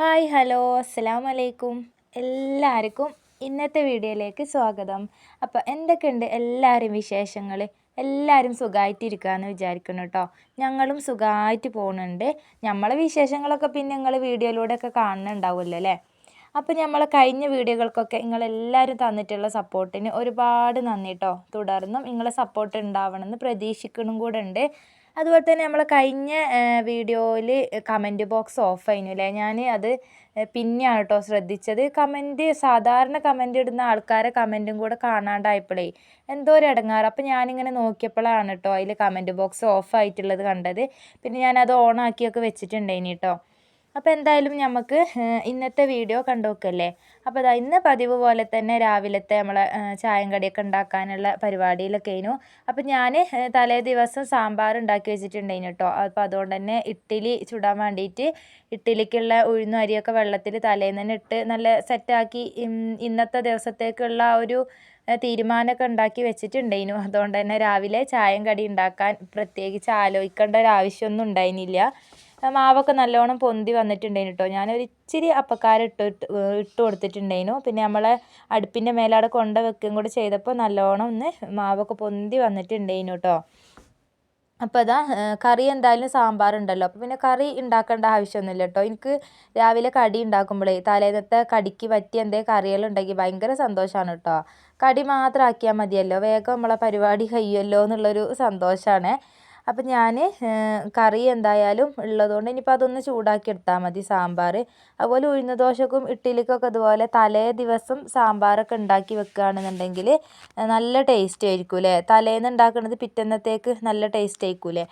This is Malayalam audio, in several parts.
Hi hello. അസ്സലാമു അലൈക്കും എല്ലാവർക്കും ഇന്നത്തെ വീഡിയോയിലേക്ക് സ്വാഗതം. അപ്പോൾ എന്തൊക്കെയുണ്ട് എല്ലാവരും വിശേഷങ്ങൾ എല്ലാവരും സുഖമായിട്ടിരിക്കുകയെന്ന് വിചാരിക്കണം കേട്ടോ ഞങ്ങളും സുഖമായിട്ട് പോകുന്നുണ്ട് നമ്മളെ വിശേഷങ്ങളൊക്കെ പിന്നെ നിങ്ങൾ വീഡിയോയിലൂടെയൊക്കെ കാണുന്നുണ്ടാവുമല്ലോ അല്ലേ? അപ്പോൾ നമ്മൾ കഴിഞ്ഞ വീഡിയോകൾക്കൊക്കെ നിങ്ങളെല്ലാവരും തന്നിട്ടുള്ള സപ്പോർട്ടിന് ഒരുപാട് നന്ദി കേട്ടോ തുടർന്നും നിങ്ങളെ സപ്പോർട്ട് ഉണ്ടാവണമെന്ന് പ്രതീക്ഷിക്കണം കൂടെ ഉണ്ട്. അതുപോലെ തന്നെ നമ്മൾ കഴിഞ്ഞ വീഡിയോയിൽ കമന്റ് ബോക്സ് ഓഫ് ആയിരുന്നു അല്ലേ? ഞാൻ അത് പിന്നെയാണ് കേട്ടോ ശ്രദ്ധിച്ചത്. കമന്റ് സാധാരണ കമന്റ് ഇടുന്ന ആൾക്കാരെ കമന്റും കൂടെ കാണാണ്ടായപ്പോഴേ എന്തോ ഒരു ഇടങ്ങാറ് അപ്പോൾ ഞാനിങ്ങനെ നോക്കിയപ്പോഴാണ് കേട്ടോ അതിൽ കമന്റ് ബോക്സ് ഓഫ് ആയിട്ടുള്ളത് കണ്ടത്. പിന്നെ ഞാനത് ഓണാക്കിയൊക്കെ വെച്ചിട്ടുണ്ടായിനി കേട്ടോ അപ്പോൾ എന്തായാലും നമുക്ക് ഇന്നത്തെ വീഡിയോ കണ്ടുനോക്കല്ലേ? അപ്പോൾ അതാ ഇന്ന് പതിവ് പോലെ തന്നെ രാവിലത്തെ നമ്മളെ ചായം കടിയൊക്കെ ഉണ്ടാക്കാനുള്ള പരിപാടിയിലൊക്കെ ആയിരുന്നു. അപ്പോൾ ഞാൻ തലേ ദിവസം സാമ്പാർ ഉണ്ടാക്കി വെച്ചിട്ടുണ്ടായിരുന്നു കേട്ടോ അപ്പോൾ അതുകൊണ്ട് തന്നെ ഇഡ്ഡലി ചുടാൻ വേണ്ടിയിട്ട് ഇഡ്ഡലിക്കുള്ള ഉഴുന്നും അരിയൊക്കെ വെള്ളത്തിൽ തലേന്ന് തന്നെ ഇട്ട് നല്ല സെറ്റാക്കി ഇന്നത്തെ ദിവസത്തേക്കുള്ള ഒരു തീരുമാനമൊക്കെ ഉണ്ടാക്കി വെച്ചിട്ടുണ്ടായിരുന്നു. അതുകൊണ്ട് തന്നെ രാവിലെ ചായം കടി ഉണ്ടാക്കാൻ പ്രത്യേകിച്ച് ആലോചിക്കേണ്ട ഒരു ആവശ്യമൊന്നും ഉണ്ടായിരുന്നില്ല. മാവൊക്കെ നല്ലോണം പൊന്തി വന്നിട്ടുണ്ടായിരുന്നു കേട്ടോ ഞാനൊരു ഇച്ചിരി അപ്പക്കാരം ഇട്ട് ഇട്ട് കൊടുത്തിട്ടുണ്ടായിരുന്നു. പിന്നെ നമ്മളെ അടുപ്പിന്റെ മേലെ അവിടെ കൊണ്ട വെക്കുകയും കൂടി ചെയ്തപ്പോൾ നല്ലോണം ഒന്ന് മാവൊക്കെ പൊന്തി വന്നിട്ടുണ്ടായിരുന്നു കേട്ടോ അപ്പോൾ അതാ കറി എന്തായാലും സാമ്പാർ ഉണ്ടല്ലോ. അപ്പോൾ പിന്നെ കറി ഉണ്ടാക്കേണ്ട ആവശ്യമൊന്നുമില്ല കേട്ടോ എനിക്ക് രാവിലെ കടി ഉണ്ടാക്കുമ്പോഴേ തലേന്നത്തെ കടിക്ക് പറ്റിയ എന്തെങ്കിലും കറികളുണ്ടെങ്കിൽ ഭയങ്കര സന്തോഷമാണ് കേട്ടോ കടി മാത്രം ആക്കിയാൽ മതിയല്ലോ. വേഗം നമ്മളെ പരിപാടി കഴിയുമല്ലോ എന്നുള്ളൊരു സന്തോഷമാണ്. അപ്പം ഞാൻ കറി എന്തായാലും ഉള്ളതുകൊണ്ട് ഇനിയിപ്പോൾ അതൊന്ന് ചൂടാക്കി എടുത്താൽ മതി സാമ്പാർ. അതുപോലെ ഉഴുന്ന ദോശക്കും ഇഡ്ഡലിക്കൊക്കെ അതുപോലെ തലേ ദിവസം സാമ്പാറൊക്കെ ഉണ്ടാക്കി വെക്കുകയാണെന്നുണ്ടെങ്കിൽ നല്ല ടേസ്റ്റ് ആയിരിക്കും അല്ലേ? തലേന്ന് ഉണ്ടാക്കുന്നത് പിറ്റന്നത്തേക്ക് നല്ല ടേസ്റ്റ് ആയിരിക്കും അല്ലേ?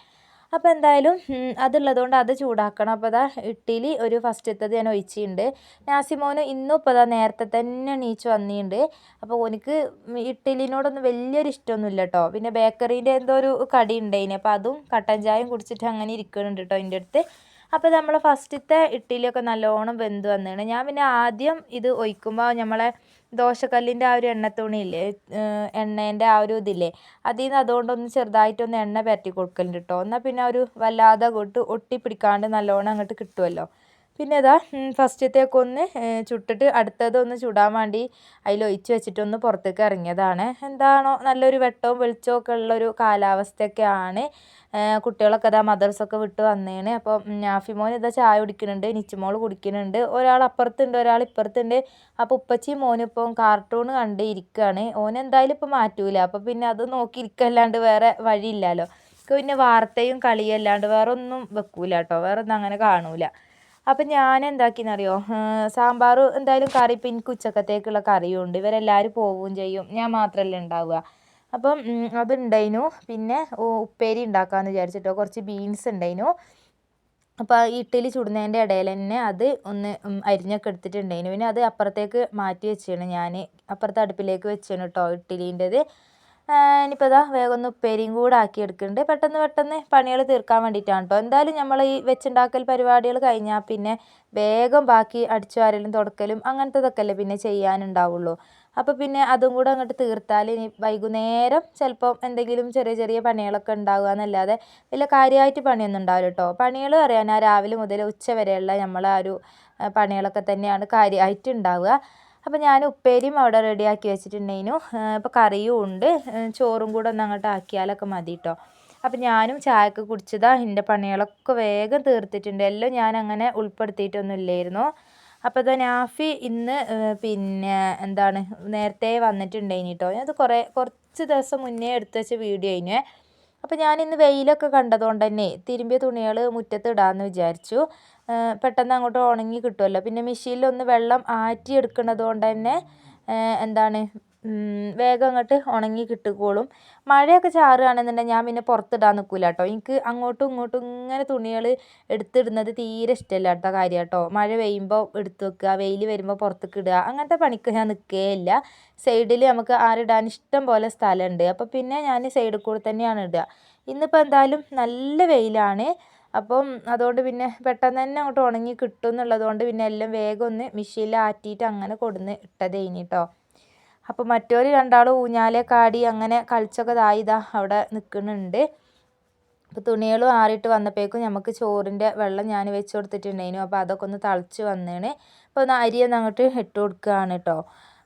അപ്പോൾ എന്തായാലും അതുള്ളതുകൊണ്ട് അത് ചൂടാക്കണം. അപ്പോൾ അതാ ഇഡ്ഡലി ഒരു ഫസ്റ്റത്തത് ഞാൻ ഒഴിച്ചിട്ടുണ്ട്. നാസിമോന് ഇന്നും ഇപ്പോൾ അതാ നേരത്തെ തന്നെ എണീച്ച് വന്നിട്ടുണ്ട് അപ്പോൾ ഓനിക്ക് ഇഡ്ഡലിനോടൊന്നും വലിയൊരു ഇഷ്ടമൊന്നുമില്ല കേട്ടോ പിന്നെ ബേക്കറീന്റെ എന്തോ ഒരു കടി ഉണ്ടായിന് അപ്പോൾ അതും കട്ടൻ ചായയും കുടിച്ചിട്ട് അങ്ങനെ ഇരിക്കുന്നുണ്ട് കേട്ടോ എന്റെ അടുത്ത്. അപ്പോൾ നമ്മൾ ഫസ്റ്റത്തെ ഇഡ്ഡലിയൊക്കെ നല്ലോണം വെന്ത് വന്നതാണ് ഞാൻ പിന്നെ ആദ്യം ഇത് ഒഴിക്കുമ്പോൾ നമ്മളെ ദോശക്കല്ലിന്റെ ആ ഒരു എണ്ണത്തുണിയില്ലേ എണ്ണേന്റെ ആ ഒരു ഇതില്ലേ അതിൽ നിന്ന് അതുകൊണ്ടൊന്ന് ചെറുതായിട്ടൊന്ന് എണ്ണ പുരട്ടി കൊടുക്കലുണ്ട് കേട്ടോ എന്നാൽ പിന്നെ ഒരു വല്ലാതെ അങ്ങോട്ട് ഒട്ടിപ്പിടിക്കാണ്ട് നല്ലോണം അങ്ങോട്ട് കിട്ടുമല്ലോ പിന്നെ ഇതാ ഫസ്റ്റത്തേക്കൊന്ന് ചുട്ടിട്ട് അടുത്തതൊന്ന് ചുടാൻ വേണ്ടി അതിൽ ഒഴിച്ച് വെച്ചിട്ടൊന്ന് പുറത്തേക്ക് ഇറങ്ങിയതാണ്. എന്താണോ നല്ലൊരു വെട്ടവും വെളിച്ചവും ഒക്കെ ഉള്ളൊരു കാലാവസ്ഥയൊക്കെയാണ് കുട്ടികളൊക്കെ ഇതാ മദർസൊക്കെ വിട്ട് വന്നേണ്. അപ്പോൾ നാഫിമോൻ ഇതാ ചായ കുടിക്കുന്നുണ്ട് നിച്ചുമോൾ കുടിക്കുന്നുണ്ട്. ഒരാൾ അപ്പുറത്തുണ്ട് ഒരാൾ ഇപ്പുറത്തുണ്ട്. അപ്പോൾ ഉപ്പച്ചി മോനും കാർട്ടൂൺ കണ്ട് ഇരിക്കുകയാണ് ഓൻ എന്തായാലും ഇപ്പം മാറ്റൂല. അപ്പോൾ പിന്നെ അത് നോക്കിയിരിക്കല്ലാണ്ട് വേറെ വഴിയില്ലല്ലോ. പിന്നെ വാർത്തയും കളിയും അല്ലാണ്ട് വേറെ ഒന്നും വെക്കൂല കേട്ടോ. വേറെ ഒന്നും അങ്ങനെ കാണൂല. അപ്പം ഞാൻ എന്താക്കിയെന്നറിയോ സാമ്പാർ എന്തായാലും കറി ഇപ്പം എനിക്ക് ഉച്ചക്കത്തേക്കുള്ള കറിയും ഉണ്ട് ഇവരെല്ലാവരും പോവുകയും ചെയ്യും. ഞാൻ മാത്രമല്ലേ ഉണ്ടാവുക. അപ്പം അതുണ്ടായിനു. പിന്നെ ഉപ്പേരി ഉണ്ടാക്കാമെന്ന് വിചാരിച്ചിട്ടോ. കുറച്ച് ബീൻസ് ഉണ്ടായിനു. അപ്പോൾ ഇഡ്ഡലി ചുടുന്നതിന്റെ ഇടയിൽ തന്നെ അത് ഒന്ന് അരിഞ്ഞൊക്കെ എടുത്തിട്ടുണ്ടായിരുന്നു പിന്നെ അത് അപ്പുറത്തേക്ക് മാറ്റി വെച്ചാണ് ഞാൻ അപ്പുറത്തെ അടുപ്പിലേക്ക് വെച്ചാണ് കേട്ടോ ഇഡ്ഡലീന്റെത്. ഇനിയിപ്പോൾ ഇതാ വേഗം ഒന്ന് ഉപ്പേരിയും കൂടെ ആക്കി എടുക്കുന്നുണ്ട് പെട്ടെന്ന് പെട്ടെന്ന് പണികൾ തീർക്കാൻ വേണ്ടിയിട്ടാണ് കേട്ടോ എന്തായാലും നമ്മൾ ഈ വെച്ചുണ്ടാക്കൽ പരിപാടികൾ കഴിഞ്ഞാൽ പിന്നെ വേഗം ബാക്കി അടിച്ചു വാരലും തുടക്കലും അങ്ങനത്തതൊക്കെ അല്ലേ പിന്നെ ചെയ്യാനുണ്ടാവുള്ളൂ. അപ്പോൾ പിന്നെ അതും കൂടെ അങ്ങോട്ട് തീർത്താൽ ഇനി വൈകുന്നേരം ചിലപ്പോൾ എന്തെങ്കിലും ചെറിയ ചെറിയ പണികളൊക്കെ ഉണ്ടാവുക എന്നല്ലാതെ വലിയ കാര്യമായിട്ട് പണിയൊന്നും ഉണ്ടാവില്ല കേട്ടോ പണികൾ പറയാൻ രാവിലെ മുതൽ ഉച്ച വരെയുള്ള നമ്മളെ ഒരു പണികളൊക്കെ തന്നെയാണ് കാര്യമായിട്ട് ഉണ്ടാവുക. അപ്പോൾ ഞാൻ ഉപ്പേരിയും അവിടെ റെഡിയാക്കി വെച്ചിട്ടുണ്ടായിരുന്നു ഇപ്പോൾ കറിയും ഉണ്ട്. ചോറും കൂടെ ഒന്ന് അങ്ങോട്ട് ആക്കിയാലൊക്കെ മതി കേട്ടോ അപ്പോൾ ഞാനും ചായക്ക് കുടിച്ചതാ. എന്റെ പണികളൊക്കെ വേഗം തീർത്തിട്ടുണ്ട്. എല്ലാം ഞാൻ അങ്ങനെ ഉൾപ്പെടുത്തിയിട്ടൊന്നും ഇല്ലായിരുന്നു അപ്പോൾ ഇതാ നാഫി ഇന്ന് പിന്നെ എന്താണ് നേരത്തെ വന്നിട്ടുണ്ടായിന് കേട്ടോ ഞാനത് കുറേ കുറച്ച് ദിവസം മുന്നേ എടുത്ത് വെച്ച വീഡിയോ ആയിനെ. അപ്പോൾ ഞാനിന്ന് വെയിലൊക്കെ കണ്ടതുകൊണ്ട് തന്നെ തിരുമ്പിയ തുണികൾ മുറ്റത്ത് ഇടാമെന്ന് വിചാരിച്ചു. പെട്ടെന്ന് അങ്ങോട്ട് ഉണങ്ങി കിട്ടുമല്ലോ പിന്നെ മെഷീനിലൊന്ന് വെള്ളം ആറ്റി എടുക്കുന്നത് കൊണ്ട് തന്നെ എന്താണ് വേഗം അങ്ങോട്ട് ഉണങ്ങി കിട്ടിക്കോളും മഴയൊക്കെ ചാറുകയാണെന്നുണ്ടെങ്കിൽ ഞാൻ പിന്നെ പുറത്തിടാൻ നിൽക്കില്ല കേട്ടോ. എനിക്ക് അങ്ങോട്ടും ഇങ്ങോട്ടും ഇങ്ങനെ തുണികൾ എടുത്തിടുന്നത് തീരെ ഇഷ്ടമല്ല കേട്ടോ കാര്യം കേട്ടോ മഴ പെയ്യുമ്പോൾ എടുത്ത് വെക്കുക വെയിൽ വരുമ്പോൾ പുറത്തേക്ക് ഇടുക അങ്ങനത്തെ പണിക്ക് ഞാൻ നിൽക്കുകയില്ല സൈഡിൽ നമുക്ക് ആരിടാൻ ഇഷ്ടം പോലെ സ്ഥലമുണ്ട്. അപ്പോൾ പിന്നെ ഞാൻ സൈഡിൽ കൂടെ തന്നെയാണ് ഇടുക. ഇന്നിപ്പോൾ എന്തായാലും നല്ല വെയിലാണ്. അപ്പം അതുകൊണ്ട് പിന്നെ പെട്ടെന്ന് തന്നെ അങ്ങോട്ട് ഉണങ്ങി കിട്ടും എന്നുള്ളത് കൊണ്ട് പിന്നെ എല്ലാം വേഗം ഒന്ന് മെഷീനിൽ ആറ്റിയിട്ട് അങ്ങനെ കൊടുന്ന് ഇട്ടതേനി കേട്ടോ. അപ്പോൾ മറ്റവർ രണ്ടാളും ഊഞ്ഞാലെ കാടി അങ്ങനെ കളിച്ചൊക്കെ ഇതായിതാ അവിടെ നിൽക്കുന്നുണ്ട് അപ്പോൾ തുണികളും ആറിയിട്ട് വന്നപ്പോഴേക്കും നമുക്ക് ചോറിന്റെ വെള്ളം ഞാൻ വെച്ച് കൊടുത്തിട്ടുണ്ടായിരുന്നു. അപ്പോൾ അതൊക്കെ ഒന്ന് തളിച്ച് വന്നേണ്. അപ്പോൾ ഒന്ന് അരി ഒന്ന് അങ്ങോട്ട് ഇട്ട് കൊടുക്കുകയാണ് കേട്ടോ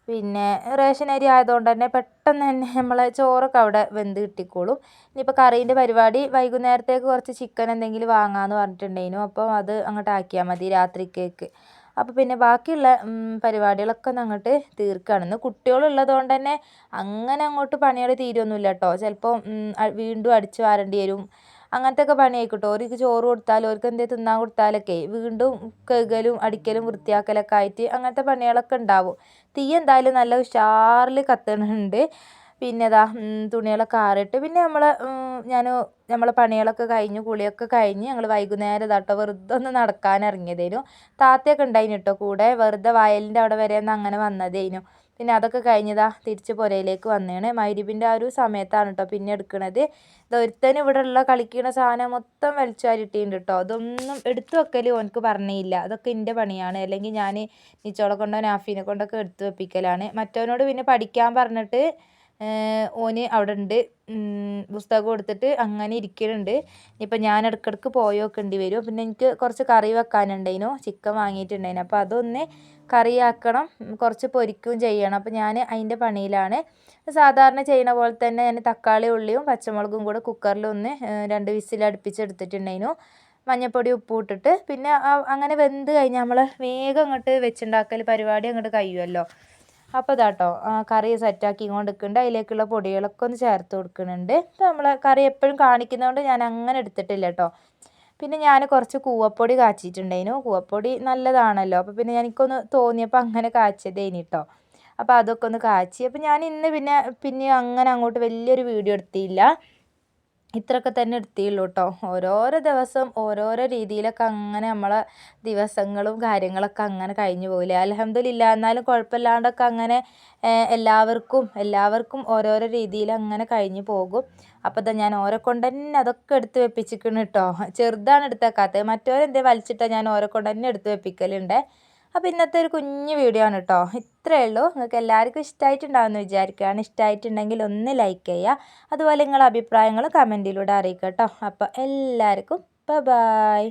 പിന്നെ റേഷൻ അരി ആയതുകൊണ്ട് തന്നെ പെട്ടെന്ന് തന്നെ നമ്മളെ ചോറൊക്കെ അവിടെ വെന്ത് കിട്ടിക്കോളും. ഇനിയിപ്പോൾ കറീന്റെ പരിപാടി വൈകുന്നേരത്തേക്ക് കുറച്ച് ചിക്കൻ എന്തെങ്കിലും വാങ്ങാമെന്ന് പറഞ്ഞിട്ടുണ്ടായിരുന്നു. അപ്പോൾ അത് അങ്ങോട്ട് ആക്കിയാൽ മതി രാത്രിക്കേക്ക്. അപ്പോൾ പിന്നെ ബാക്കിയുള്ള പരിപാടികളൊക്കെ ഒന്ന് അങ്ങോട്ട് തീർക്കുകയാണ് ഇന്ന് കുട്ടികളുള്ളത് കൊണ്ട് തന്നെ അങ്ങനെ അങ്ങോട്ട് പണികൾ തീരുമൊന്നുമില്ല കേട്ടോ ചിലപ്പോൾ വീണ്ടും അടിച്ച് വാരേണ്ടി വരും. അങ്ങനത്തെ ഒക്കെ പണിയായിക്കോട്ടോ. ഓർക്ക് ചോറ് കൊടുത്താലും ഓർക്ക് എന്തെങ്കിലും തിന്നാൻ കൊടുത്താലൊക്കെ വീണ്ടും കഴുകലും അടിക്കലും വൃത്തിയാക്കലൊക്കെ ആയിട്ട് അങ്ങനത്തെ പണികളൊക്കെ ഉണ്ടാവും. തീ എന്തായാലും നല്ല ഉഷാറിൽ കത്തുന്നുണ്ട് പിന്നെ ഇതാ തുണികളൊക്കെ ആറിയിട്ട് പിന്നെ നമ്മൾ ഞാൻ നമ്മളെ പണികളൊക്കെ കഴിഞ്ഞു കുളിയൊക്കെ കഴിഞ്ഞ് ഞങ്ങൾ വൈകുന്നേരം ഇതാട്ടോ വെറുതെ ഒന്ന് നടക്കാൻ ഇറങ്ങിയതേനു. താത്തയൊക്കെ ഉണ്ടായിന് കേട്ടോ കൂടെ വെറുതെ വയലിന്റെ അവിടെ വരെ ഒന്ന് അങ്ങനെ വന്നതേനു. പിന്നെ അതൊക്കെ കഴിഞ്ഞതാ തിരിച്ച് പുരയിലേക്ക് വന്നതാണ് മൈരിബിന്റെ ആ ഒരു സമയത്താണ് കേട്ടോ പിന്നെ എടുക്കണത്. ഒരുത്തന് ഇവിടെ ഉള്ള കളിക്കുന്ന സാധനം മൊത്തം വലിച്ചുവാരിയിട്ടുണ്ട് കേട്ടോ അതൊന്നും എടുത്തു വെക്കൽ ഓനക്ക് പറഞ്ഞില്ല. അതൊക്കെ എന്റെ പണിയാണ്. അല്ലെങ്കിൽ ഞാൻ നിച്ചോളെ കൊണ്ടോ നാഫീനെ കൊണ്ടൊക്കെ എടുത്തു വെപ്പിക്കലാണ്. മറ്റവനോട് പിന്നെ പഠിക്കാൻ പറഞ്ഞിട്ട് ഓന് അവിടെ ഉണ്ട് പുസ്തകം കൊടുത്തിട്ട് അങ്ങനെ ഇരിക്കലുണ്ട്. ഇനിയിപ്പോൾ ഞാൻ ഇടയ്ക്കിടയ്ക്ക് പോയോക്കേണ്ടി വരും. പിന്നെ എനിക്ക് കുറച്ച് കറി വെക്കാനുണ്ടായിരുന്നു ചിക്കൻ വാങ്ങിയിട്ടുണ്ടായിനു. അപ്പോൾ അതൊന്ന് കറിയാക്കണം. കുറച്ച് പൊരിക്കുകയും ചെയ്യണം. അപ്പോൾ ഞാൻ അതിന്റെ പണിയിലാണ്. സാധാരണ ചെയ്യണ പോലെ തന്നെ ഞാൻ തക്കാളി ഉള്ളിയും പച്ചമുളകും കൂടെ കുക്കറിൽ ഒന്ന് രണ്ട് വിസിൽ അടുപ്പിച്ചെടുത്തിട്ടുണ്ടായിനു. മഞ്ഞൾപ്പൊടി ഉപ്പും ഇട്ടിട്ട്. പിന്നെ അങ്ങനെ വെന്ത് കഴിഞ്ഞാൽ നമ്മൾ വേഗം അങ്ങോട്ട് വെച്ചുണ്ടാക്കൽ പരിപാടി അങ്ങോട്ട് കഴിയുമല്ലോ അപ്പോൾ ഇതാട്ടോ കറി സെറ്റാക്കി കൊണ്ട് നിൽക്കുന്നുണ്ട് അതിലേക്കുള്ള പൊടികളൊക്കെ ഒന്ന് ചേർത്ത് കൊടുക്കുന്നുണ്ട്. അപ്പോൾ നമ്മൾ കറി എപ്പോഴും കാണിക്കുന്നതുകൊണ്ട് ഞാൻ അങ്ങനെ എടുത്തിട്ടില്ല കേട്ടോ പിന്നെ ഞാൻ കുറച്ച് കൂവപ്പൊടി കാച്ചിട്ടുണ്ടായിരുന്നു. കൂവപ്പൊടി നല്ലതാണല്ലോ. അപ്പോൾ പിന്നെ എനിക്കൊന്ന് തോന്നിയപ്പോൾ അങ്ങനെ കാച്ചിയതേനി കേട്ടോ അപ്പോൾ അതൊക്കെ ഒന്ന് കാച്ചി. അപ്പോൾ ഞാൻ ഇന്ന് പിന്നെ പിന്നെ അങ്ങനെ അങ്ങോട്ട് വലിയൊരു വീഡിയോ എടുത്തില്ല. ഇത്രയൊക്കെ തന്നെ എടുത്തിയുള്ളൂ കേട്ടോ ഓരോരോ ദിവസം ഓരോരോ രീതിയിലൊക്കെ അങ്ങനെ നമ്മളെ ദിവസങ്ങളും കാര്യങ്ങളൊക്കെ അങ്ങനെ കഴിഞ്ഞു പോകില്ലേ അലഹമ്മദില്ല എന്നാലും കുഴപ്പമില്ലാണ്ടൊക്കെ അങ്ങനെ എല്ലാവർക്കും എല്ലാവർക്കും ഓരോരോ രീതിയിൽ അങ്ങനെ കഴിഞ്ഞു പോകും. അപ്പോൾ ഇതാ ഞാൻ ഓരോ കൊണ്ട് തന്നെ അതൊക്കെ എടുത്ത് വെപ്പിച്ചിരിക്കുന്നു കേട്ടോ ചെറുതാണ് എടുത്തേക്കാത്തത്. മറ്റോരെന്തേ വലിച്ചിട്ടാൽ ഞാൻ ഓരോ കൊണ്ട് തന്നെ എടുത്ത് വെപ്പിക്കലുണ്ട്. അപ്പോൾ ഇന്നത്തെ ഒരു കുഞ്ഞു വീഡിയോ ആണ് കേട്ടോ ഇത്രയേ ഉള്ളൂ. നിങ്ങൾക്ക് എല്ലാവർക്കും ഇഷ്ടമായിട്ടുണ്ടാവുമെന്ന് വിചാരിക്കുകയാണ്. ഇഷ്ടമായിട്ടുണ്ടെങ്കിൽ ഒന്ന് ലൈക്ക് ചെയ്യുക. അതുപോലെ നിങ്ങളുടെ അഭിപ്രായങ്ങൾ കമന്റിലൂടെ അറിയിക്കുക കേട്ടോ അപ്പോൾ എല്ലാവർക്കും ബൈ